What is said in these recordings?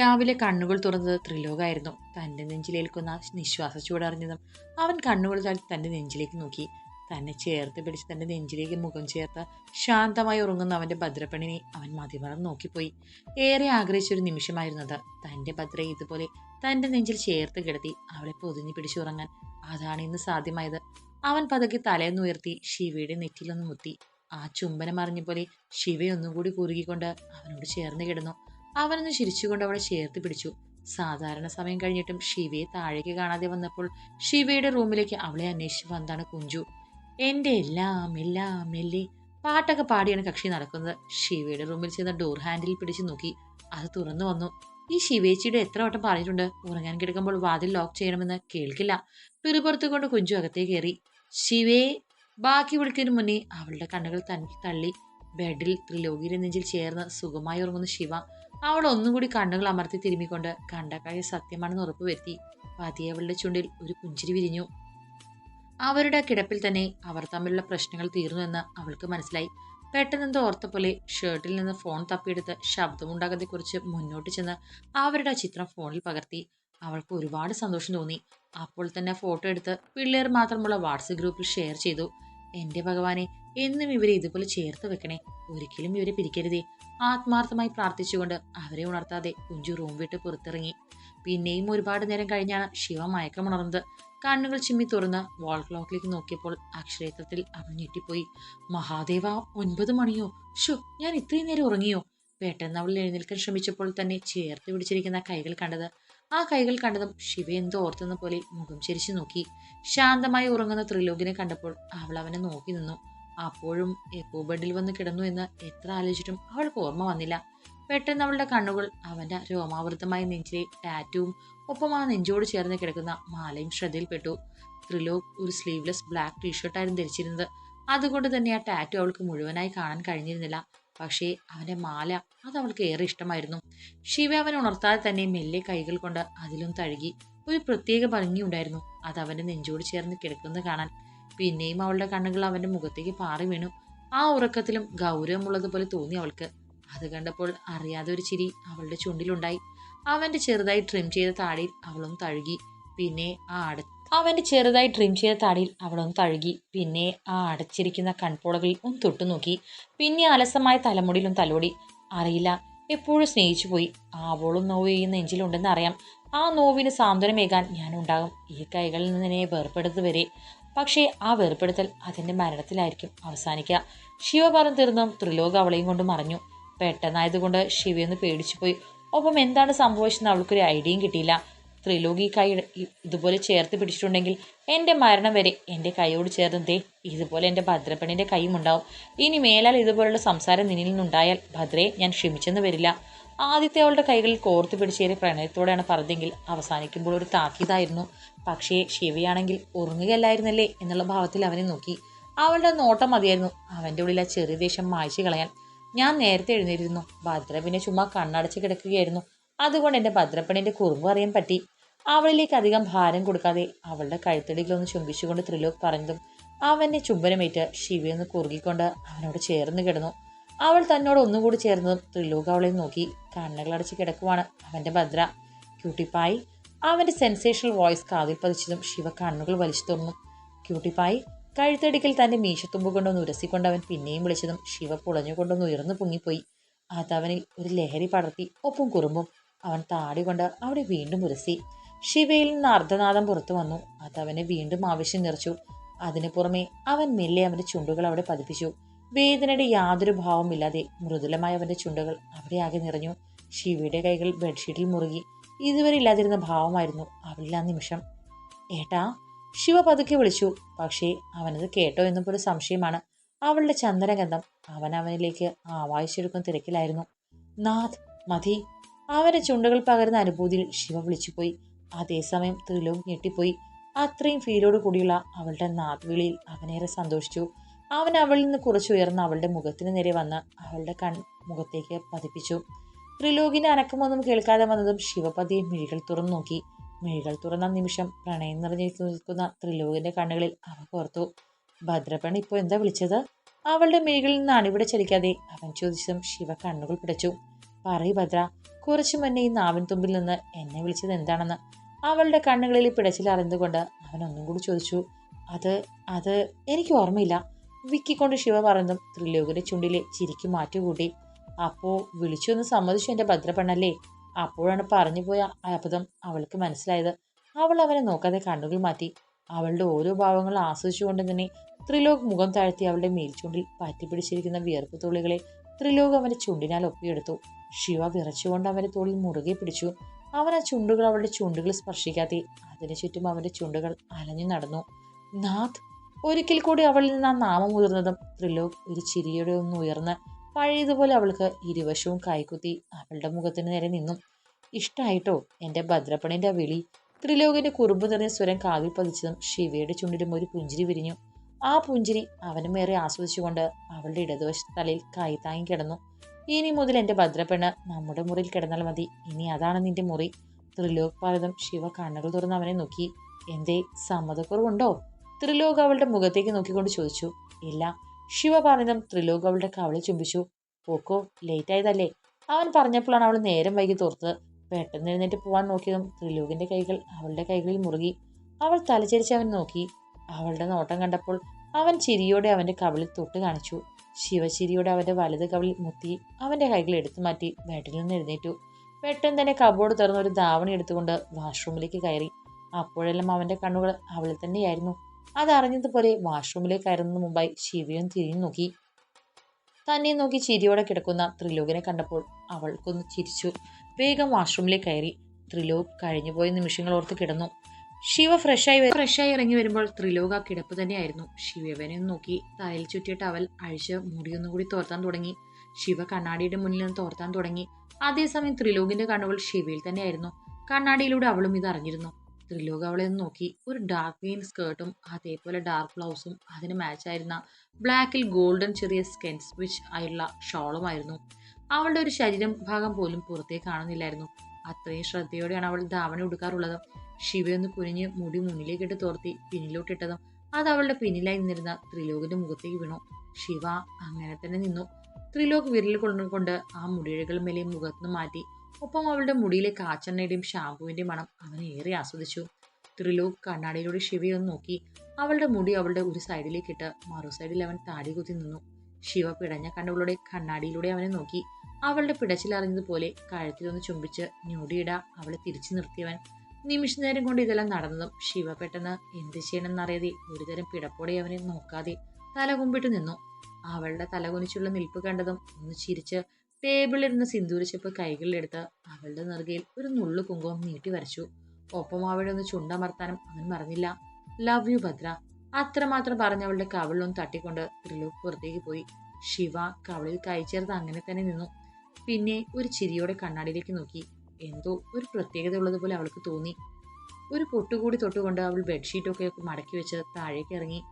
രാവിലെ കണ്ണുകൾ തുറന്നത് ത്രിലോകായിരുന്നു. തന്റെ നെഞ്ചിലേൽക്കുന്ന നിശ്വാസ ചൂടറിഞ്ഞതും അവൻ കണ്ണുകൾ താഴ്ത്തി തന്റെ നെഞ്ചിലേക്ക് നോക്കി. തന്നെ ചേർത്ത് പിടിച്ച് തന്റെ നെഞ്ചിലേക്ക് മുഖം ചേർത്ത് ശാന്തമായി ഉറങ്ങുന്ന അവന്റെ ഭദ്രപ്പണിനെ അവൻ മതിമറന്ന് നോക്കിപ്പോയി. ഏറെ ആഗ്രഹിച്ചൊരു നിമിഷമായിരുന്നത് തന്റെ ഭദ്രയെ ഇതുപോലെ തന്റെ നെഞ്ചിൽ ചേർത്ത് കിടത്തി അവളെ പൊതിഞ്ഞു പിടിച്ചുറങ്ങാൻ. അതാണ് ഇന്ന് സാധ്യമായത്. അവൻ പതുക്കെ തലേന്നുയർത്തി ശിവയുടെ നെറ്റിലൊന്ന് മുത്തി. ആ ചുംബനം അറിഞ്ഞ പോലെ ശിവയൊന്നും കൂടി കുറുകിക്കൊണ്ട് അവനോട് ചേർന്ന് കിടന്നു. അവനൊന്ന് ചിരിച്ചുകൊണ്ട് അവളെ ചേർത്ത് പിടിച്ചു. സാധാരണ സമയം കഴിഞ്ഞിട്ടും ശിവയെ താഴേക്ക് കാണാതെ വന്നപ്പോൾ ശിവയുടെ റൂമിലേക്ക് അവളെ അന്വേഷിച്ച് വന്നാണ് കുഞ്ചു? എന്റെ എല്ലാം എല്ലാം എല്ലേ? പാട്ടൊക്കെ പാടിയാണ് കക്ഷി നടക്കുന്നത്. ശിവയുടെ റൂമിൽ ചെന്ന ഡോർ ഹാൻഡിൽ പിടിച്ചു നോക്കി. അത് തുറന്നു വന്നു. ഈ ശിവേച്ചിയുടെ എത്ര വട്ടം പറഞ്ഞിട്ടുണ്ട്? ഉറങ്ങാൻ കിടക്കുമ്പോൾ വാതിൽ ലോക്ക് ചെയ്യണമെന്ന് കേൾക്കില്ല. പിറുപുറത്തുകൊണ്ട് കുഞ്ചു അകത്തേക്ക് കയറി. ശിവേ ബാക്കി വിളിക്കുന്നതിന് മുന്നേ അവളുടെ കണ്ണുകൾ തന്നിൽ തള്ളി. ബെഡിൽ ത്രിലോകിയുടെ നെഞ്ചിൽ ചേർന്ന് സുഖമായി ഉറങ്ങുന്ന ശിവ അവൾ ഒന്നും കൂടി കണ്ണുകൾ അമർത്തി തിരുമ്മിക്കൊണ്ട് കണ്ട കാര്യം സത്യമാണെന്ന് ഉറപ്പുവരുത്തി പതിയെ അവളുടെ ചുണ്ടിൽ ഒരു പുഞ്ചിരി വിരിഞ്ഞു. അവരുടെ കിടപ്പിൽ തന്നെ അവർ തമ്മിലുള്ള പ്രശ്നങ്ങൾ തീർന്നു എന്ന് അവൾക്ക് മനസ്സിലായി. പെട്ടെന്ന് ഓർത്ത പോലെ ഷർട്ടിൽ നിന്ന് ഫോൺ തപ്പിയെടുത്ത് ശബ്ദമുണ്ടാകാതെ കുറിച്ച് മുന്നോട്ട് ചെന്ന് അവരുടെ ചിത്രം ഫോണിൽ പകർത്തി. അവൾക്ക് ഒരുപാട് സന്തോഷം തോന്നി. അപ്പോൾ തന്നെ ഫോട്ടോ എടുത്ത് പിള്ളേർ മാത്രമുള്ള വാട്സപ്പ് ഗ്രൂപ്പിൽ ഷെയർ ചെയ്തു. എന്റെ ഭഗവാനെ എന്നും ഇവരെ ഇതുപോലെ ചേർത്ത് വെക്കണേ. ഒരിക്കലും ഇവരെ പിരിക്കരുതേ. ആത്മാർത്ഥമായി പ്രാർത്ഥിച്ചുകൊണ്ട് അവരെ ഉണർത്താതെ കുഞ്ചു റൂം വിട്ട് പുറത്തിറങ്ങി. പിന്നെയും ഒരുപാട് നേരം കഴിഞ്ഞാണ് ശിവ മയക്കമുണർന്നത് കണ്ണുകൾ ചിമ്മി തുറന്ന് വാൾ ക്ലോക്കിലേക്ക് നോക്കിയപ്പോൾ അക്ഷരേത്രത്തിൽ അവൻ ഞെട്ടിപ്പോയി. മഹാദേവ ഒൻപത് മണിയോ? ഷോ ഞാൻ ഇത്രയും നേരം ഉറങ്ങിയോ? പെട്ടെന്ന് അവൾ എഴുന്നേൽക്കാൻ ശ്രമിച്ചപ്പോൾ തന്നെ ചേർത്ത് പിടിച്ചിരിക്കുന്ന കൈകൾ കണ്ടത് ആ കൈകൾ കണ്ടതും ശിവ എന്തോ ഓർത്തുന്ന പോലെ മുഖം ചിരിച്ചു നോക്കി. ശാന്തമായി ഉറങ്ങുന്ന ത്രിലോകിനെ കണ്ടപ്പോൾ അവൾ അവനെ നോക്കി നിന്നു. അപ്പോഴും എപ്പോ ബെഡിൽ വന്ന് കിടന്നു എന്ന് എത്ര ആലോചിച്ചിട്ടും അവൾക്ക് ഓർമ്മ വന്നില്ല. പെട്ടെന്ന് അവളുടെ കണ്ണുകൾ അവന്റെ രോമാവൃതമായ നെഞ്ചിലെ ടാറ്റുവും ഒപ്പം ആ നെഞ്ചോട് ചേർന്ന് കിടക്കുന്ന മാലയും ശ്രദ്ധയിൽപ്പെട്ടു. ത്രിലോക് ഒരു സ്ലീവ്ലെസ് ബ്ലാക്ക് ടീഷർട്ടായിരുന്നു ധരിച്ചിരുന്നത്. അതുകൊണ്ട് തന്നെ ആ ടാറ്റു അവൾക്ക് മുഴുവനായി കാണാൻ കഴിഞ്ഞിരുന്നില്ല. പക്ഷേ അവന്റെ മാല അത് അവൾക്ക് ഏറെ ഇഷ്ടമായിരുന്നു. ശിവ അവൻ ഉണർത്താതെ തന്നെ മെല്ലെ കൈകൾ കൊണ്ട് അതിലും തഴുകി ഒരു പ്രത്യേക ഭംഗിയുണ്ടായിരുന്നു അത് അവന്റെ നെഞ്ചോട് ചേർന്ന് കിടക്കുന്നത് കാണാൻ. പിന്നെയും അവളുടെ കണ്ണുകൾ അവന്റെ മുഖത്തേക്ക് പാറി വീണു. ആ ഉറക്കത്തിലും ഗൗരവമുള്ളതുപോലെ തോന്നി അവൾക്ക്. അത് കണ്ടപ്പോൾ അറിയാതെ ഒരു ചിരി അവളുടെ ചുണ്ടിലുണ്ടായി. അവന്റെ ചെറുതായി ട്രിം ചെയ്ത താടിയിൽ അവളും തഴുകി. പിന്നെ ആ അട അവന്റെ ചെറുതായി ട്രിം ചെയ്ത താടിയിൽ അവളൊന്ന് തഴുകി പിന്നെ ആ അടച്ചിരിക്കുന്ന കൺപോളകളിൽ ഒന്ന് തൊട്ടു നോക്കി. പിന്നെ അലസമായ തലമുടിയിലും തലോടി. അറിയില്ല എപ്പോഴും സ്നേഹിച്ചു പോയി. ആവോളും നോവ് ഈ നെഞ്ചിലുണ്ടെന്ന് അറിയാം. ആ നോവിന് സാന്ത്വനമേകാൻ ഞാനുണ്ടാകും. ഈ കൈകളിൽ നിന്ന് എന്നെ വരെ. പക്ഷേ ആ വേർപ്പെടുത്തൽ അതിന്റെ മരണത്തിലായിരിക്കും അവസാനിക്കുക. ശിവ പറഞ്ഞു തീർന്നും ത്രിലോക അവളെയും കൊണ്ട് മറഞ്ഞു. പെട്ടെന്നായതുകൊണ്ട് ശിവയൊന്ന് പേടിച്ചു പോയി. ഒപ്പം എന്താണ് സംഭവിച്ചതെന്ന് അവൾക്കൊരു ഐഡിയയും കിട്ടിയില്ല. ത്രിലോകി കൈ ഇതുപോലെ ചേർത്ത് പിടിച്ചിട്ടുണ്ടെങ്കിൽ എന്റെ മരണം വരെ എന്റെ കൈയോട് ചേർന്ന് ദേ ഇതുപോലെ എന്റെ ഭദ്രപ്പണിന്റെ കൈയും ഉണ്ടാവും. ഇനി മേലാൽ ഇതുപോലുള്ള സംസാരം നിന്നിൽ നിന്നുണ്ടായാൽ ഭദ്രയെ ഞാൻ ക്ഷമിച്ചെന്ന് വരില്ല. ആദ്യത്തെ അവളുടെ കൈകളിൽ കോർത്ത് പിടിച്ചേരെ പ്രണയത്തോടെയാണ് പറഞ്ഞതെങ്കിൽ അവസാനിക്കുമ്പോൾ ഒരു താക്കീതായിരുന്നു. പക്ഷേ ശിവയാണെങ്കിൽ ഉറങ്ങുകയല്ലായിരുന്നല്ലേ എന്നുള്ള ഭാവത്തിൽ അവനെ നോക്കി. അവളുടെ നോട്ടം മതിയായിരുന്നു. അവന്റെ ഉള്ളിൽ ആ ചെറിയ ദേഷ്യം മായ്ച്ചു കളയാൻ. ഞാൻ നേരത്തെ എഴുന്നേറ്റിരുന്നു. ഭദ്ര പിന്നെ ചുമ്മാ കണ്ണടച്ച് കിടക്കുകയായിരുന്നു. അതുകൊണ്ട് എന്റെ ഭദ്രപ്പണിന്റെ കുറുമ്പ് അറിയാൻ പറ്റി. അവളിലേക്ക് അധികം ഭാരം കൊടുക്കാതെ അവളുടെ കഴുത്തടികളൊന്ന് ചുംബിച്ചുകൊണ്ട് ത്രിലോക് പറഞ്ഞതും അവന്റെ ചുംബനമേറ്റ് ശിവയൊന്ന് കുറുകിക്കൊണ്ട് അവനോട് ചേർന്ന് കിടന്നു. അവൾ തന്നോട് ഒന്നുകൂടി ചേർന്നതും ത്രിലോക് അവളെ നോക്കി കണ്ണുകളടച്ച് കിടക്കുവാണ് അവന്റെ ഭദ്ര. ക്യൂട്ടിപ്പായി അവന്റെ സെൻസേഷണൽ വോയിസ് കാതിൽ പതിച്ചതും ശിവ കണ്ണുകൾ വലിച്ചു തുറന്നു. ക്യൂട്ടിപ്പായി കഴുത്തടിക്കൽ തന്റെ മീശത്തുമ്പ് കൊണ്ടൊന്ന് ഉരസിക്കൊണ്ട് അവൻ പിന്നെയും വിളിച്ചതും ശിവ പുളഞ്ഞുകൊണ്ടൊന്ന് ഉയർന്നു പൊങ്ങിപ്പോയി. അതവനിൽ ഒരു ലഹരി പടർത്തി ഒപ്പം കുറുമ്പും. അവൻ താടി കൊണ്ട് അവിടെ വീണ്ടും ഉരസി. ശിവയിൽ നിന്ന് അർദ്ധനാദം പുറത്തു വന്നു. അത് അവനെ വീണ്ടും ആവശ്യം നിറച്ചു. അതിനു പുറമെ അവൻ മെല്ലെ അവന്റെ ചുണ്ടുകൾ അവിടെ പതിപ്പിച്ചു. വേദനയുടെ യാതൊരു ഭാവമില്ലാതെ മൃദുലമായ അവന്റെ ചുണ്ടുകൾ അവിടെ ആകെ നിറഞ്ഞു. ശിവയുടെ കൈകൾ ബെഡ്ഷീറ്റിൽ മുറുകി. ഇതുവരെ ഇല്ലാതിരുന്ന ഭാവമായിരുന്നു അവളിൽ ആ നിമിഷം. ഏട്ടാ ശിവ പതുക്കെ വിളിച്ചു. പക്ഷേ അവനത് കേട്ടോ എന്നും ഒരു സംശയമാണ്. അവളുടെ ചന്ദനഗന്ധം അവൻ അവനിലേക്ക് ആവായിച്ചെടുക്കുന്ന തിരക്കിലായിരുന്നു. നാഥ് മതി. അവന്റെ ചുണ്ടുകൾ പകരുന്ന അനുഭൂതിയിൽ ശിവ വിളിച്ചുപോയി. അതേസമയം ത്രിലോക് ഞെട്ടിപ്പോയി. അത്രയും ഫീലോട് കൂടിയുള്ള അവളുടെ നാഥ് വിളിയിൽ അവനേറെ സന്തോഷിച്ചു. അവൻ അവളിൽ നിന്ന് കുറച്ചുയർന്ന് അവളുടെ മുഖത്തിന് നേരെ വന്ന് അവളുടെ കൺ മുഖത്തേക്ക് പതിപ്പിച്ചു. ത്രിലോകിന്റെ അനക്കമൊന്നും കേൾക്കാതെ വന്നതും ശിവപതിയെ മിഴികൾ തുറന്നു നോക്കി. മിഴികൾ തുറന്ന നിമിഷം പ്രണയം നിറഞ്ഞു നിൽക്കുന്ന ത്രിലോകിന്റെ കണ്ണുകളിൽ അവ കോർത്തു. ഭദ്രപ്പൺ ഇപ്പോൾ എന്താ വിളിച്ചത്? അവളുടെ മിഴികളിൽ നിന്ന് അണിവിടെ ചലിക്കാതെ അവൻ ചോദിച്ചതും ശിവ കണ്ണുകൾ പിടച്ചു. പറയ് ഭദ്ര കുറച്ചു മുന്നേ ഈ നാവിൻ തുമ്പിൽ നിന്ന് എന്നെ വിളിച്ചത് എന്താണെന്ന് അവളുടെ കണ്ണുകളിൽ പിടച്ചിൽ അറിഞ്ഞുകൊണ്ട് അവൻ ഒന്നും കൂടി ചോദിച്ചു അത് അത് എനിക്ക് ഓർമ്മയില്ല. വിക്കിക്കൊണ്ട് ശിവ പറഞ്ഞതും ത്രിലോകിന്റെ ചുണ്ടിലെ ചിരിക്ക് മാറ്റുകൂട്ടി അപ്പോ വിളിച്ചൊന്ന് സമ്മതിച്ചു എന്റെ ഭദ്രപ്പെണ്ണല്ലേ അപ്പോഴാണ് പറഞ്ഞു പോയ അബദ്ധം അവൾക്ക് മനസ്സിലായത്. അവൾ അവനെ നോക്കാതെ കണ്ണുകൾ മാറ്റി അവളുടെ ഓരോ ഭാവങ്ങളും ആസ്വദിച്ചുകൊണ്ട് തന്നെ ത്രിലോക് മുഖം താഴ്ത്തി അവളുടെ മേൽച്ചുണ്ടിൽ പറ്റിപ്പിടിച്ചിരിക്കുന്ന വിയർപ്പ് തുള്ളികളെ ത്രിലോക് അവന്റെ ചുണ്ടിനാൽ ഒപ്പിയെടുത്തു. ശിവ വിറച്ചുകൊണ്ട് അവന്റെ തോളിൽ മുറുകെ പിടിച്ചു. അവൻ ആ ചുണ്ടുകൾ അവളുടെ ചുണ്ടുകൾ സ്പർശിക്കാതെ അതിനു ചുറ്റും അവന്റെ ചുണ്ടുകൾ അലഞ്ഞു നടന്നു. നാഥ് ഒരിക്കൽ കൂടി അവളിൽ നിന്ന് ആ നാമം ഉയർന്നതും ത്രിലോക് ഒരു ചിരിയുടെ ഒന്ന് ഉയർന്ന് പഴയതുപോലെ അവൾക്ക് ഇരുവശവും കൈകുത്തി അവളുടെ മുഖത്തിന് നേരെ നിന്നു. ഇഷ്ടായിട്ടോ എന്റെ ഭദ്രപ്പണിന്റെ വിളി ത്രിലോകിന്റെ കുറുമ്പ് നിറഞ്ഞ സ്വരം കാവിൽ പതിച്ചതും ശിവയുടെ ചുണ്ടിലും ഒരു പുഞ്ചിരി വിരിഞ്ഞു. ആ പുഞ്ചിരി അവനും ഏറെ ആസ്വദിച്ചുകൊണ്ട് അവളുടെ ഇടതുവശത്തെ തലയിൽ കൈത്താങ്ങി കിടന്നു. ഇനി മുതൽ എന്റെ ഭദ്രപ്പെണ്ണ് നമ്മുടെ മുറിയിൽ കിടന്നാൽ മതി. ഇനി അതാണ് നിന്റെ മുറി. ത്രിലോക് പറഞ്ഞതും ശിവ കണ്ണുകൾ തുറന്ന് അവനെ നോക്കി. എന്തേ സമ്മതക്കുറവുണ്ടോ? ത്രിലോക് അവളുടെ മുഖത്തേക്ക് നോക്കിക്കൊണ്ട് ചോദിച്ചു. ഇല്ല ശിവ പറഞ്ഞതും ത്രിലോക് അവളുടെ കവളെ ചുംബിച്ചു. പോക്കോ ലേറ്റ് ആയതല്ലേ? അവൻ പറഞ്ഞപ്പോഴാണ് അവൾ നേരം വൈകി തോർത്ത് പെട്ടെന്ന് എഴുന്നേറ്റ് പോവാൻ നോക്കിയതും ത്രിലോകിന്റെ കൈകൾ അവളുടെ കൈകളിൽ മുറുകി. അവൾ തലചരിച്ച് അവൻ നോക്കി. അവളുടെ നോട്ടം കണ്ടപ്പോൾ അവൻ ചിരിയോടെ അവന്റെ കവിളിൽ തൊട്ട് കാണിച്ചു. ശിവശിരിയോടെ അവന്റെ വലത് കവിളിൽ മുത്തി അവന്റെ കൈകൾ എടുത്തു മാറ്റി ബെഡിൽ നിന്ന് എഴുന്നേറ്റു. പെട്ടെന്ന് തന്നെ കബോർഡ് തുറന്ന് ഒരു ധാവണി എടുത്തുകൊണ്ട് വാഷ്റൂമിലേക്ക് കയറി. അപ്പോഴെല്ലാം അവന്റെ കണ്ണുകൾ അവളിൽ തന്നെയായിരുന്നു. അതറിഞ്ഞതുപോലെ വാഷ്റൂമിലേക്ക് കയറുന്നതിന് മുമ്പായി ശിവയും തിരിഞ്ഞു നോക്കി. തന്നെ നോക്കി ചിരിയോടെ കിടക്കുന്ന ത്രിലോകിനെ കണ്ടപ്പോൾ അവൾക്കൊന്ന് ചിരിച്ചു. വേഗം വാഷ്റൂമിലേക്ക് കയറി. ത്രിലോക് കഴിഞ്ഞുപോയ നിമിഷങ്ങൾ ഓർത്ത് കിടന്നു. ശിവ ഫ്രഷായി ഫ്രഷായി ഇറങ്ങി വരുമ്പോൾ ത്രിലോക കിടപ്പ് തന്നെയായിരുന്നു. ശിവനെ നോക്കി തലയിൽ ചുറ്റിയ ടവൽ അഴിച്ച് മുടിയൊന്നും കൂടി തോർത്താൻ തുടങ്ങി. ശിവ കണ്ണാടിയുടെ മുന്നിൽ നിന്ന് തോർത്താൻ തുടങ്ങി. അതേസമയം ത്രിലോകിന്റെ കണ്ണുകൾ ശിവയിൽ തന്നെയായിരുന്നു. കണ്ണാടിയിലൂടെ അവളും ഇത് അറിഞ്ഞിരുന്നു. ത്രിലോക അവളെ നോക്കി ഒരു ഡാർക്ക് ഗ്രീൻ സ്കേർട്ടും അതേപോലെ ഡാർക്ക് ബ്ലൗസും അതിന് മാച്ചായിരുന്ന ബ്ലാക്കിൽ ഗോൾഡൻ ചെറിയ സ്കെൻ സ്വിച്ച് ആയുള്ള ഷോളുമായിരുന്നു അവളുടെ ഒരു ശരീരം ഭാഗം പോലും പുറത്തേക്ക് കാണുന്നില്ലായിരുന്നു. അത്രയും ശ്രദ്ധയോടെയാണ് അവൾ ധാവണ ഉടുക്കാറുള്ളത്. ശിവയൊന്ന് കുനിഞ്ഞ് മുടി മുന്നിലേക്കിട്ട് തോർത്തി പിന്നിലോട്ടിട്ടതും അത് അവളുടെ പിന്നിലായി നിന്നിരുന്ന ത്രിലോകിന്റെ മുഖത്തേക്ക് വീണു. ശിവ അങ്ങനെ തന്നെ നിന്നു. ത്രിലോക് വിരൽ കൊണ്ടുകൊണ്ട് ആ മുടിഴകൾ മേലെ മുഖത്തുനിന്ന് മാറ്റി. ഒപ്പം അവളുടെ മുടിയിലെ കാച്ചെണ്ണയുടെയും ഷാമ്പുവിന്റെയും മണം അവനെ ഏറെ ആസ്വദിച്ചു. ത്രിലോക് കണ്ണാടിയിലൂടെ ശിവയെ ഒന്ന് നോക്കി. അവളുടെ മുടി അവളുടെ ഒരു സൈഡിലേക്ക് ഇട്ട് മറു സൈഡിൽ അവൻ താടി കുത്തി നിന്നു. ശിവ പിടഞ്ഞ കണ്ണുകളുടെ കണ്ണാടിയിലൂടെ അവനെ നോക്കി. അവളുടെ പിടച്ചിലറിഞ്ഞതുപോലെ കഴുത്തിലൊന്ന് ചുംബിച്ച് ഞൊടിയിട അവളെ തിരിച്ചു നിർത്തിയവൻ. നിമിഷ നേരം കൊണ്ട് ഇതെല്ലാം നടന്നതും ശിവ പെട്ടെന്ന് എന്ത് ചെയ്യണമെന്നറിയാതെ ഒരുതരം പിടപ്പോടെ അവനെ നോക്കാതെ തല കുമ്പിട്ട് നിന്നു. അവളുടെ തലകുനിച്ചുള്ള നിൽപ്പ് കണ്ടതും ഒന്ന് ചിരിച്ച് ടേബിളിലിരുന്ന് സിന്ദൂരച്ചെപ്പ് കൈകളിലെടുത്ത് അവളുടെ നെറുകയിൽ ഒരു നുള്ളു കുങ്കുമം നീട്ടി വരച്ചു. ഒപ്പം അവളെ ഒന്ന് ചുണ്ടമർത്താനും അവൻ മറന്നില്ല. Love you Bhadra. അത്രമാത്രം പറഞ്ഞ് അവളുടെ കവിളിലൊന്ന് തട്ടിക്കൊണ്ട് ത്രിലോക് പുറത്തേക്ക് പോയി. ശിവ കവളിൽ കൈ ചേർത്ത് അങ്ങനെ തന്നെ നിന്നു. പിന്നെ ഒരു ചിരിയോടെ കണ്ണാടിയിലേക്ക് നോക്കി. എന്തോ ഒരു പ്രത്യേകത ഉള്ളതുപോലെ അവൾക്ക് തോന്നി. ഒരു പൊട്ടുകൂടി തൊട്ടുകൊണ്ട് അവൾ ബെഡ്ഷീറ്റൊക്കെ മടക്കി വെച്ച് താഴേക്ക് ഇറങ്ങി.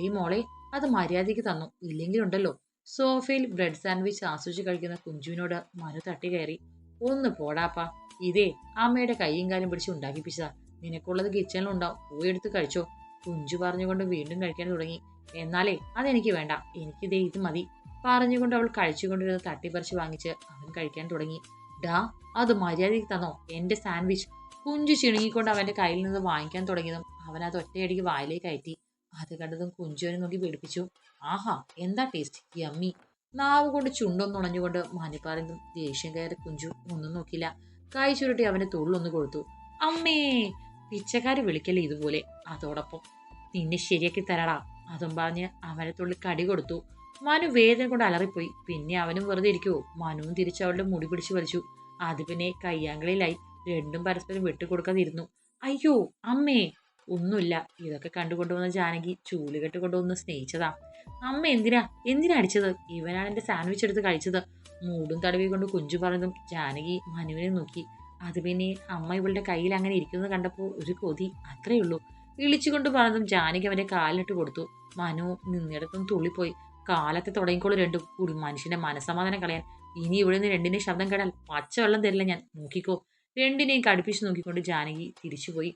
ഈ മോളെ അത് മര്യാദയ്ക്ക് തന്നു. ഇല്ലെങ്കിലുണ്ടല്ലോ. സോഫയിൽ ബ്രെഡ് സാൻഡ്വിച്ച് ആസ്വദിച്ച് കഴിക്കുന്ന കുഞ്ചുവിനോട് മനു തട്ടി കയറി. ഒന്ന് പോടാപ്പാ. ഇതേ അമ്മയുടെ കൈയും കാലും പിടിച്ച് ഉണ്ടാക്കിപ്പിച്ചതാ. നിനക്കുള്ളത് കിച്ചണിലുണ്ടാവും. പോയി എടുത്ത് കഴിച്ചോ. കുഞ്ചു പറഞ്ഞുകൊണ്ട് വീണ്ടും കഴിക്കാൻ തുടങ്ങി. എന്നാലേ അതെനിക്ക് വേണ്ട. എനിക്കിതേ ഇത് മതി. പറഞ്ഞുകൊണ്ട് അവൾ കഴിച്ചുകൊണ്ടിരുന്ന തട്ടിപ്പറിച്ച് വാങ്ങിച്ച് അവൻ കഴിക്കാൻ തുടങ്ങി. ഡാ അത് മര്യാദയ്ക്ക് തന്നോ? എന്റെ സാൻഡ്വിച്ച്. കുഞ്ചു ചിണുങ്ങിക്കൊണ്ട് അവന്റെ കയ്യിൽ നിന്ന് വാങ്ങിക്കാൻ തുടങ്ങിയതും അവൻ അത് ഒറ്റയടിക്ക് വായിലേക്ക് കയറ്റി അത് കണ്ടതും കുഞ്ചുവിനെ നോക്കി പേടിപ്പിച്ചു. ആഹാ എന്താ ടേസ്റ്റ് യമ്മി നാവ് കൊണ്ട് ചുണ്ടൊന്നുണഞ്ഞുകൊണ്ട് മാനിപ്പാറിന്തും ദേഷ്യം കയറി കുഞ്ചു ഒന്നും നോക്കില്ല കൈ ചുരുട്ടി അവന്റെ തൊഴിലൊന്ന് കൊടുത്തു. അമ്മേ പിച്ചക്കാര് വിളിക്കല്ലേ ഇതുപോലെ? അതോടൊപ്പം നിന്നെ ശരിയാക്കി തരടാ. അതും പറഞ്ഞ് അവനെ തുള്ളി കടി കൊടുത്തു. മനു വേദന കൊണ്ട് അലറിപ്പോയി. പിന്നെ അവനും വെറുതെ ഇരിക്കുവോ? മനുവും തിരിച്ച് അവളുടെ മുടി പിടിച്ചു വലിച്ചു. അത് പിന്നെ കയ്യാങ്കളിലായി രണ്ടും പരസ്പരം വിട്ടുകൊടുക്കാതിരുന്നു. അയ്യോ അമ്മേ. ഒന്നുമില്ല. ഇതൊക്കെ കണ്ടുകൊണ്ടുവന്ന ജാനകി ചൂലുകെട്ട് കൊണ്ടുവന്ന് സ്നേഹിച്ചതാ. അമ്മ എന്തിനാ? എന്തിനാ അടിച്ചത്? ഇവനാണ് എന്റെ സാൻഡ്വിച്ച് എടുത്ത് കഴിച്ചത്. മൂടും തടവി കൊണ്ട് കുഞ്ചു പറഞ്ഞതും ജാനകി മനുവിനെ നോക്കി. അത് പിന്നെ അമ്മ ഇവളുടെ കയ്യിൽ അങ്ങനെ ഇരിക്കുന്നത് കണ്ടപ്പോൾ ഒരു കൊതി. അത്രയേ ഉള്ളൂ. ഇളിച്ചുകൊണ്ട് പറഞ്ഞതും ജാനകി അവന്റെ കാലിനിട്ട് കൊടുത്തു. മനു നിന്നിടത്തും തുള്ളിപ്പോയി. കാലത്തെ തുടങ്ങിക്കോളൂ രണ്ടും കൂടി. മനുഷ്യന്റെ മനസ്സമാധാനം കളയാൻ. ഇനി ഇവിടെ നിന്ന് രണ്ടിന്റെ ശബ്ദം കേട്ടാൽ പച്ചവെള്ളം തരില്ല ഞാൻ. നോക്കിക്കോ. രണ്ടിനെയും കടുപ്പിച്ച് നോക്കിക്കൊണ്ട് ജാനകി തിരിച്ചുപോയി.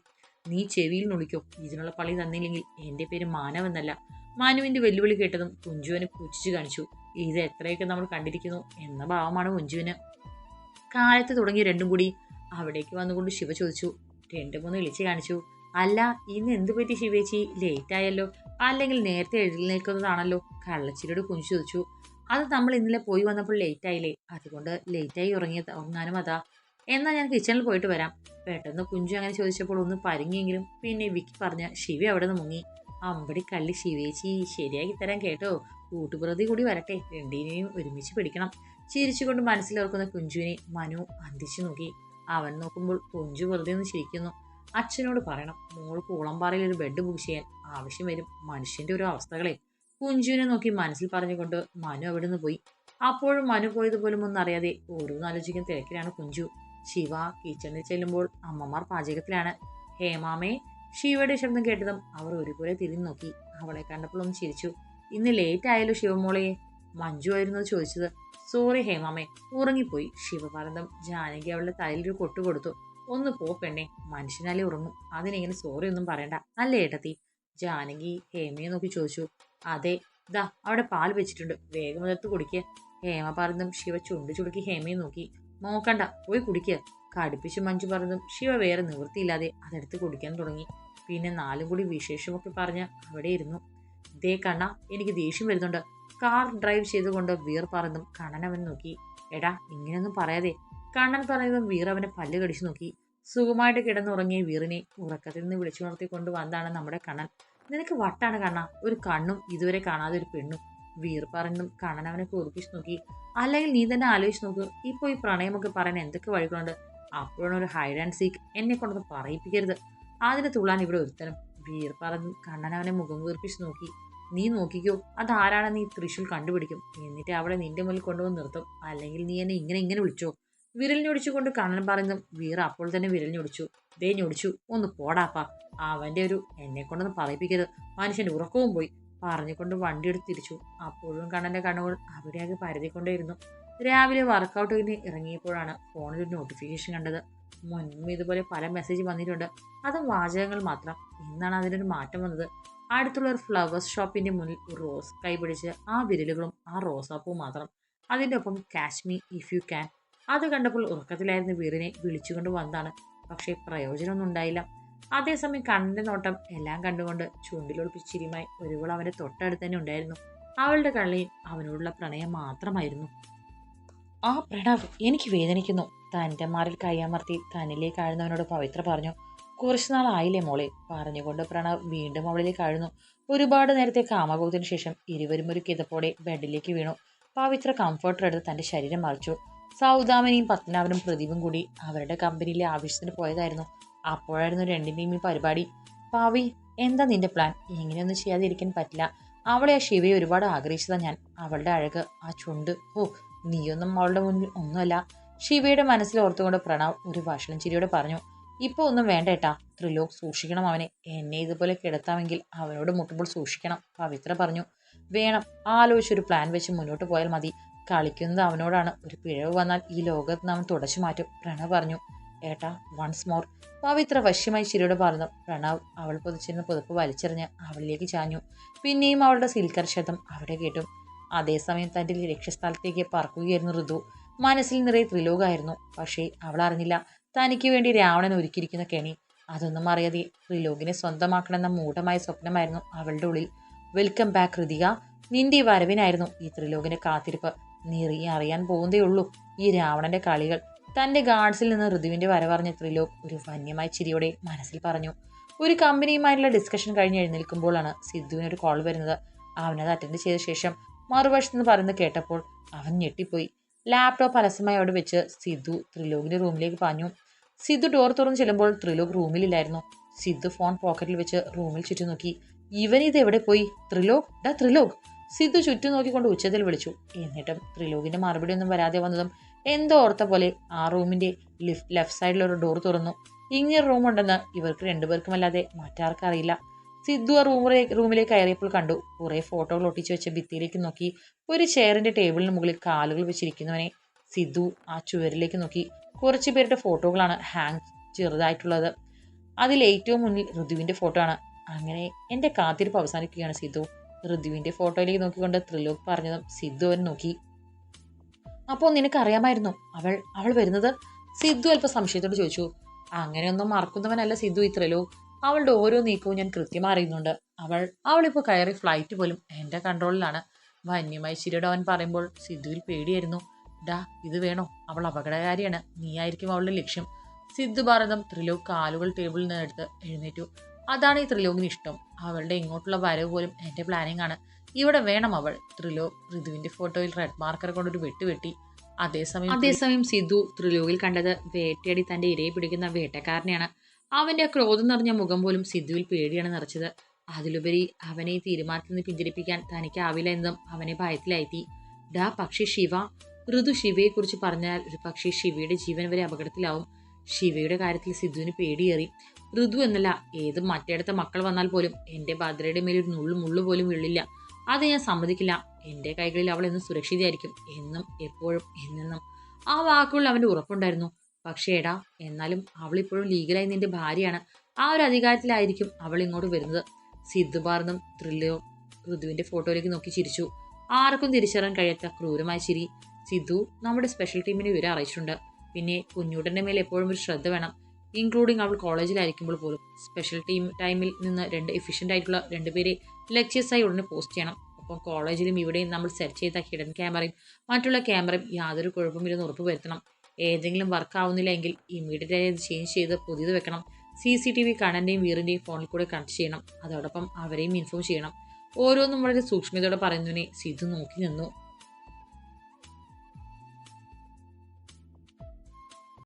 നീ ചെവിയിൽ നുളിക്കോ. ഇതിനുള്ള പള്ളി തന്നില്ലെങ്കിൽ എന്റെ പേര് മാനവെന്നല്ല മാനുവിന്റെ വെല്ലുവിളി കേട്ടതും കുഞ്ചുവിനെ പുച്ഛിച്ചു കാണിച്ചു. ഇത് എത്രയൊക്കെ നമ്മൾ കണ്ടിരിക്കുന്നു എന്ന ഭാവമാണ് കുഞ്ചുവിന്. കാലത്ത് തുടങ്ങി രണ്ടും കൂടി അവിടേക്ക് വന്നുകൊണ്ട് ശിവ ചോദിച്ചു. രണ്ട് മൂന്ന് വിളിച്ച് കാണിച്ചു. അല്ല ഇന്ന് എന്ത് പറ്റി ശിവേച്ചി? ലേറ്റ് ആയല്ലോ. അല്ലെങ്കിൽ നേരത്തെ എഴുന്നേൽക്കുന്നതാണല്ലോ? കള്ളച്ചിരിയോട് കുഞ്ഞു ചോദിച്ചു. അത് നമ്മൾ ഇന്നലെ പോയി വന്നപ്പോൾ ലേറ്റ് ആയില്ലേ? അതുകൊണ്ട് ലേറ്റായി ഉറങ്ങിയ ഉറങ്ങാനും അതാ. എന്നാൽ ഞാൻ കിച്ചണിൽ പോയിട്ട് വരാം. പെട്ടെന്ന് കുഞ്ചു അങ്ങനെ ചോദിച്ചപ്പോൾ ഒന്ന് പരിങ്ങിയെങ്കിലും പിന്നെ വിക്കി പറഞ്ഞ ശിവ അവിടെ നിന്ന് മുങ്ങി. അമ്പടി കള്ളി ശിവേച്ചി ശരിയാക്കി തരാൻ കേട്ടോ. കൂട്ടുപ്രതി കൂടി വരട്ടെ. രണ്ടിനെയും ഒരുമിച്ച് പിടിക്കണം. ചിരിച്ചുകൊണ്ട് മനസ്സിലോർക്കുന്ന കുഞ്ചുവിനെ മനു അന്തിച്ചു നോക്കി. അവൻ നോക്കുമ്പോൾ കുഞ്ചു വെറുതെ ഒന്ന് ചിരിക്കുന്നു. അച്ഛനോട് പറയണം മോൾ കൂളമ്പാറയിൽ ഒരു ബെഡ് ബുക്ക് ചെയ്യാൻ ആവശ്യം വരും. മനുഷ്യന്റെ ഒരു അവസ്ഥകളെ. കുഞ്ചുവിനെ നോക്കി മനസ്സിൽ പറഞ്ഞുകൊണ്ട് മനു അവിടെ നിന്ന് പോയി. അപ്പോഴും മനു പോയതുപോലും ഒന്നും അറിയാതെ ഓരോന്നാലോചിക്കുന്ന തിരക്കിലാണ് കുഞ്ചു. ശിവ കിച്ചണിൽ ചെല്ലുമ്പോൾ അമ്മമാർ പാചകത്തിലാണ്. ഹേമാമേ ശിവയുടെ ശബ്ദം കേട്ടതും അവർ ഒരുപോലെ തിരിഞ്ഞു നോക്കി. അവളെ കണ്ടപ്പോൾ ഒന്ന് ചിരിച്ചു. ഇന്ന് ലേറ്റ് ആയല്ലോ ശിവമോളെ മഞ്ജു ആയിരുന്നു ചോദിച്ചത്. സോറി ഹേമാമേ ഉറങ്ങിപ്പോയി ശിവഭാരതം ജാനകി അവളുടെ തലയിൽ ഒരു കൊട്ടു കൊടുത്തു. ഒന്ന് പോ മനുഷ്യനാലേ ഉറങ്ങും. അതിനെങ്ങനെ സോറി ഒന്നും പറയണ്ട. അല്ലേ ഏട്ടത്തി? ജാനകി ഹേമയെ നോക്കി ചോദിച്ചു. അതെ. ദാ അവിടെ പാൽ വെച്ചിട്ടുണ്ട്. വേഗം എടുത്ത് കുടിക്കുക ഹേമ പറഞ്ഞതും ശിവ ചുണ്ടു ചുടുക്കി ഹേമയെ നോക്കി. നോക്കണ്ട പോയി കുടിക്കുക കടുപ്പിച്ച് മഞ്ജു പറഞ്ഞതും ശിവ വേറെ നിവൃത്തിയില്ലാതെ അതെടുത്ത് കുടിക്കാൻ തുടങ്ങി. പിന്നെ നാലും കൂടി വിശേഷമൊക്കെ പറഞ്ഞ് അവിടെ ഇരുന്നു. ദേ കണ്ണ എനിക്ക് ദേഷ്യം വരുന്നുണ്ട്. കാർ ഡ്രൈവ് ചെയ്തുകൊണ്ട് വീർ പറഞ്ഞതും കണ്ണൻ അവൻ നോക്കി. എടാ ഇങ്ങനെയൊന്നും പറയാതെ. കണ്ണൻ പറയുന്നതും വീർ അവന്റെ പല്ല് കടിച്ചു നോക്കി. സുഖമായിട്ട് കിടന്നുറങ്ങിയ വീറിനെ ഉറക്കത്തിൽ നിന്ന് വിളിച്ചു വിളിച്ചുണർത്തിക്കൊണ്ട് വന്നതാണ് നമ്മുടെ കണ്ണൻ. നിനക്ക് വട്ടാണ് കണ്ണ. ഒരു കണ്ണും ഇതുവരെ കാണാതെ ഒരു പെണ്ണും. വീർ പറഞ്ഞും കണ്ണൻ അവനെ കുറിപ്പിച്ചു നോക്കി. അല്ലെങ്കിൽ നീ തന്നെ ആലോചിച്ച് നോക്ക്. ഇപ്പോൾ ഈ പ്രണയമൊക്കെ പറയാൻ എന്തൊക്കെ വഴികളുണ്ട്? അപ്പോഴാണ് ഒരു ഹൈഡ് ആൻഡ് സീക്ക് എന്നെ കൊണ്ടൊന്ന് പറയിപ്പിക്കരുത്. അതിന് തുള്ളാൻ ഇവിടെ ഒരുത്തരം വീർ പറഞ്ഞു കണ്ണൻ അവനെ മുഖം വീർപ്പിച്ച് നോക്കി. നീ നോക്കിക്കോ. അതാരാണ് നീ തൃശ്ശൂർ കണ്ടുപിടിക്കും. എന്നിട്ട് അവളെ നിന്റെ മുന്നിൽ കൊണ്ടുവന്ന് നിർത്തും. അല്ലെങ്കിൽ നീ എന്നെ ഇങ്ങനെ ഇങ്ങനെ വിളിച്ചോ. വിരൽ ഞൊടിച്ചുകൊണ്ട് കണ്ണൻ പറഞ്ഞു വീർ അപ്പോൾ തന്നെ വിരൽ ഞൊടിച്ചു ദേ ഞൊടിച്ചു ഒന്ന് പോടാപ്പാ അവന്റെ ഒരു എന്നെ കൊണ്ടൊന്ന് പറയിപ്പിക്കരുത്. മനുഷ്യന്റെ ഉറക്കവും പോയി. പറഞ്ഞുകൊണ്ട് വണ്ടി എടുത്ത് തിരിച്ചു. അപ്പോഴും കണ്ണന്റെ കണ്ണുകൾ അവിടെയാകെ പരതിക്കൊണ്ടേയിരുന്നു. രാവിലെ വർക്കൗട്ട് കഴിഞ്ഞ് ഇറങ്ങിയപ്പോഴാണ് ഫോണിൽ ഒരു നോട്ടിഫിക്കേഷൻ കണ്ടത്. മുൻപ് ഇതുപോലെ പല മെസ്സേജ് വന്നിട്ടുണ്ട്. അതും വാചകങ്ങൾ മാത്രം. ഇന്നാണ് അതിനൊരു മാറ്റം വന്നത്. അടുത്തുള്ള ഒരു ഫ്ലവേഴ്സ് ഷോപ്പിന്റെ മുന്നിൽ റോസ് കൈപിടിച്ച് ആ വിരലുകളും ആ റോസാപ്പൂ മാത്രം. അതിന്റെ ഒപ്പം കാശ്മി ഇഫ് യു ക്യാൻ അത് കണ്ടപ്പോൾ ഉറക്കത്തിലായിരുന്ന വീറിനെ വിളിച്ചുകൊണ്ട് വന്നതാണ്. പക്ഷേ പ്രയോജനമൊന്നും ഉണ്ടായില്ല. അതേസമയം കണ്ണിന്റെ നോട്ടം എല്ലാം കണ്ടുകൊണ്ട് ചൂണ്ടിലൊളിപ്പിച്ചിരിയുമായി ഒരുവൾ അവന്റെ തൊട്ടടുത്ത് തന്നെ ഉണ്ടായിരുന്നു. അവളുടെ കള്ളിയും അവനോടുള്ള പ്രണയം മാത്രമായിരുന്നു. ആ പ്രണവ് എനിക്ക് വേദനിക്കുന്നു തന്റെ മാറിൽ കൈയമർത്തി തന്നിലേക്ക് ആഴുന്നവനോട് പവിത്ര പറഞ്ഞു. കുറച്ചു നാളായില്ലേ മോളെ പറഞ്ഞുകൊണ്ട് പ്രണവ് വീണ്ടും അവളിലേക്ക് ആഴുന്നു. ഒരുപാട് നേരത്തെ കാമകോത്തിന് ശേഷം ഇരുവരും ഒരു കിതപ്പോടെ ബെഡിലേക്ക് വീണു. പവിത്ര കംഫർട്ടർ എടുത്ത് തന്റെ ശരീരം മറിച്ചു. സൗദാമനിയും പത്മനാഭനും പ്രദീപും കൂടി അവരുടെ കമ്പനിയിലെ ആവശ്യത്തിന് പോയതായിരുന്നു. അപ്പോഴായിരുന്നു രണ്ടിന്റെയും ഈ പരിപാടി. പാവി എന്താ നിന്റെ പ്ലാൻ എങ്ങനെയൊന്നും ചെയ്യാതിരിക്കാൻ പറ്റില്ല. അവളെ ആ ശിവയെ ഒരുപാട് ആഗ്രഹിച്ചതാണ് ഞാൻ. അവളുടെ അഴക് ആ ചുണ്ട്. ഓ നീയൊന്നും അവളുടെ മുന്നിൽ ഒന്നുമല്ല. ശിവയുടെ മനസ്സിൽ ഓർത്തുകൊണ്ട് പ്രണവ് ഒരു ഭക്ഷണം ചിരിയോടെ പറഞ്ഞു ഇപ്പോൾ ഒന്നും വേണ്ട ഏട്ടാ. ത്രിലോക് സൂക്ഷിക്കണം അവനെ. എന്നെ ഇതുപോലെ കിടത്താമെങ്കിൽ അവനോട് മുട്ടുമ്പോൾ സൂക്ഷിക്കണം പവിത്ര പറഞ്ഞു. വേണം. ആലോചിച്ചൊരു പ്ലാൻ വെച്ച് മുന്നോട്ട് പോയാൽ മതി. കളിക്കുന്നത് അവനോടാണ്. ഒരു പിഴവ് വന്നാൽ ഈ ലോകത്ത് അവൻ തുടച്ചു മാറ്റും. പ്രണവ് പറഞ്ഞു ഏട്ടാ വൺസ് മോർ പവിത്ര വശ്യമായി ചിരിയോട് പറഞ്ഞു. പ്രണവ് അവൾ പൊതിച്ചിരുന്ന പുതപ്പ് വലിച്ചെറിഞ്ഞ് അവളിലേക്ക് ചാഞ്ഞു. പിന്നെയും അവളുടെ സിൽക്കർ ശബ്ദം അവിടെ കേട്ടു. അതേസമയം തന്റെ ലക്ഷ്യസ്ഥലത്തേക്ക് പറക്കുകയായിരുന്നു ഋതു. മനസ്സിൽ നിറയെ ത്രിലോകായിരുന്നു. പക്ഷേ അവൾ അറിഞ്ഞില്ല തനിക്ക് വേണ്ടി രാവണൻ ഒരുക്കിയിരിക്കുന്ന കെണി. അതൊന്നും അറിയാതെ ത്രിലോകിനെ സ്വന്തമാക്കണമെന്ന മൂഢമായ സ്വപ്നമായിരുന്നു അവളുടെ ഉള്ളിൽ. വെൽക്കം ബാക്ക് ഹൃതിക നിന്റെ വരവിനായിരുന്നു ഈ ത്രിലോകിന്റെ കാത്തിരിപ്പ്. നീ അറിയാൻ പോകുന്നതേ ഉള്ളൂ ഈ രാവണന്റെ കളികൾ. തന്റെ ഗാർഡ്സിൽ നിന്ന് ഋതുവിന്റെ വരവറിഞ്ഞ ത്രിലോക് ഒരു വന്യമായ ചിരിയോടെ മനസ്സിൽ പറഞ്ഞു. ഒരു കമ്പനിയുമായിട്ടുള്ള ഡിസ്കഷൻ കഴിഞ്ഞ് എഴുന്നേൽക്കുമ്പോഴാണ് സിദ്ധുവിന് ഒരു കോൾ വരുന്നത്. അവനത് അറ്റൻഡ് ചെയ്ത ശേഷം മറുവശത്ത് നിന്ന് പറയുന്നത് കേട്ടപ്പോൾ അവൻ ഞെട്ടിപ്പോയി. ലാപ്ടോപ്പ് അലസമായി അവിടെ വെച്ച് സിദ്ധു ത്രിലോകിന്റെ റൂമിലേക്ക് പാഞ്ഞു. സിദ്ധു ഡോർ തുറന്ന് ചെല്ലുമ്പോൾ ത്രിലോക് റൂമിലില്ലായിരുന്നു സിദ്ധു ഫോൺ പോക്കറ്റിൽ വെച്ച് റൂമിൽ ചുറ്റും നോക്കി. ഇവൻ ഇത് എവിടെ പോയി? ത്രിലോക്? ഡാ ത്രിലോക്? സിദ്ധു ചുറ്റും നോക്കിക്കൊണ്ട് ഉച്ചത്തിൽ വിളിച്ചു. എന്നിട്ടും ത്രിലോകിന്റെ മറുപടി ഒന്നും വരാതെ വന്നതും എന്തോ ഓർത്ത പോലെ ആ റൂമിന്റെ ലിഫ്റ്റ് ലെഫ്റ്റ് സൈഡിൽ ഒരു ഡോർ തുറന്നു. ഇങ്ങനെ റൂം ഉണ്ടെന്ന് ഇവർക്ക് രണ്ടുപേർക്കുമല്ലാതെ മറ്റാർക്കും അറിയില്ല. സിദ്ധു ആ റൂമിലെ റൂമിലേക്ക് കയറിയപ്പോൾ കണ്ടു കുറെ ഫോട്ടോകൾ ഒട്ടിച്ചു വെച്ച ഭിത്തിയിലേക്ക് നോക്കി. ഒരു ചെയറിന്റെ ടേബിളിന് മുകളിൽ കാലുകൾ വെച്ചിരിക്കുന്നവനെ സിദ്ധു ആ ചുവരിലേക്ക് നോക്കി. കുറച്ചു പേരുടെ ഫോട്ടോകളാണ് ഹാങ് ചെറുതായിട്ടുള്ളത്. അതിൽ ഏറ്റവും മുന്നിൽ ഋതുവിന്റെ ഫോട്ടോ ആണ്. അങ്ങനെ എന്റെ കാത്തിരിപ്പ് അവസാനിക്കുകയാണ് സിദ്ധു. ഋതുവിന്റെ ഫോട്ടോയിലേക്ക് നോക്കിക്കൊണ്ട് ത്രിലോക് പറഞ്ഞതും സിദ്ധു അവൻ നോക്കി. അപ്പോൾ നിനക്കറിയാമായിരുന്നു അവൾ അവൾ വരുന്നത്? സിദ്ധു അല്പം സംശയത്തോട് ചോദിച്ചു. അങ്ങനെയൊന്നും മറക്കുന്നവനല്ല സിദ്ധു ഇത്രല്ലോ അവളുടെ ഓരോ നീക്കവും ഞാൻ കൃത്യമായി അറിയുന്നുണ്ട്. അവൾ അവളിപ്പോൾ കയറി ഫ്ലൈറ്റ് പോലും എന്റെ കൺട്രോളിലാണ് വന്യമായി ചിരിയുടെ അവൻ പറയുമ്പോൾ സിദ്ധുവിൽ പേടിയായിരുന്നു. ഡാ ഇത് വേണോ? അവൾ അപകടകാരിയാണ്. നീയായിരിക്കും അവളുടെ ലക്ഷ്യം. സിദ്ധു ഭാരതം ത്രിലോക് കാലുകൾ ടേബിളിൽ നിന്ന് എടുത്ത് എഴുന്നേറ്റു. അതാണ് ഈ ത്രിലോകിന് ഇഷ്ടം. അവളുടെ ഇങ്ങോട്ടുള്ള വരവ് പോലും എന്റെ പ്ലാനിങ് ആണ്. ഇവിടെ വേണം അവൾ. ത്രിലോ ഋതുവിന്റെ ഫോട്ടോയിൽ റെഡ് മാർക്കർ കൊണ്ടൊരു വെട്ടുവെട്ടി അതേസമയം അതേസമയം സിദ്ധു ത്രിലോകിൽ കണ്ടത് വേട്ടയാടി തന്റെ ഇരയെ പിടിക്കുന്ന വേട്ടക്കാരനെയാണ്. അവന്റെ ക്രോധം നിറഞ്ഞ മുഖം പോലും സിദ്ധുവിൽ പേടിയാണ് നിറച്ചത്. അതിലുപരി അവനെ ഈ തീരുമാനത്തിൽ നിന്ന് പിന്തിരിപ്പിക്കാൻ തനിക്കാവില്ല എന്നും അവനെ ഭയത്തിലായി ഡാ പക്ഷി ശിവ. ഋതു ശിവയെക്കുറിച്ച് പറഞ്ഞാൽ ഒരു പക്ഷേ ശിവയുടെ ജീവൻ വരെ അപകടത്തിലാവും. ശിവയുടെ കാര്യത്തിൽ സിദ്ധുവിന് പേടിയേറി. ഋതു എന്നല്ല ഏത് മറ്റേടത്തെ മക്കൾ വന്നാൽ പോലും എന്റെ ഭദ്രയുടെ മേൽ ഒരു നുള്ളു മുള്ളു പോലും വീഴില്ല അത് ഞാൻ സമ്മതിക്കില്ല. എന്റെ കൈകളിൽ അവൾ എന്നും സുരക്ഷിതയായിരിക്കും. എന്നും എപ്പോഴും എന്നെന്നും. ആ വാക്കുകളിൽ അവന്റെ ഉറപ്പുണ്ടായിരുന്നു. പക്ഷേ എടാ എന്നാലും അവൾ ഇപ്പോഴും ലീഗലായി നിന്റെ ഭാര്യയാണ്. ആ ഒരു അധികാരത്തിലായിരിക്കും അവൾ ഇങ്ങോട്ട് വരുന്നത്. സിദ്ധു പാർന്നും ത്രില്ലോ ഋതുവിന്റെ ഫോട്ടോയിലേക്ക് നോക്കി ചിരിച്ചു. ആർക്കും തിരിച്ചറിയാൻ കഴിയാത്ത ക്രൂരമായ ചിരി. സിദ്ധു നമ്മുടെ സ്പെഷ്യൽ ടീമിനെ വിവരം അറിയിച്ചിട്ടുണ്ട്. പിന്നെ കുഞ്ഞൂട്ടന്റെ മേലെ എപ്പോഴും ഒരു ശ്രദ്ധ വേണം. ഇൻക്ലൂഡിങ് അവൾ കോളേജിലായിരിക്കുമ്പോൾ പോലും. സ്പെഷ്യൽ ടീം ടൈമിൽ നിന്ന് രണ്ട് എഫിഷ്യന്റ് ആയിട്ടുള്ള രണ്ടുപേരെ ലെക്ചേഴ്സായി ഉടനെ പോസ്റ്റ് ചെയ്യണം. ഒപ്പം കോളേജിലും ഇവിടെയും നമ്മൾ സെർച്ച് ചെയ്ത ഹിഡൻ ക്യാമറയും മറ്റുള്ള ക്യാമറയും യാതൊരു കുഴപ്പമില്ലെന്ന് ഉറപ്പ് വരുത്തണം. ഏതെങ്കിലും വർക്ക് ആവുന്നില്ല എങ്കിൽ ഇമ്മീഡിയറ്റ് ആയി അത് ചേഞ്ച് ചെയ്ത് പുതിയത് വെക്കണം. സി സി ടി വി കണ്ണന്റെയും വീറിന്റെയും ഫോണിൽ കൂടെ കണക്ട് ചെയ്യണം. അതോടൊപ്പം അവരെയും ഇൻഫോം ചെയ്യണം. ഓരോന്നും വളരെ സൂക്ഷ്മതയോടെ പറയുന്നതിനെ സിധു നോക്കി നിന്നു.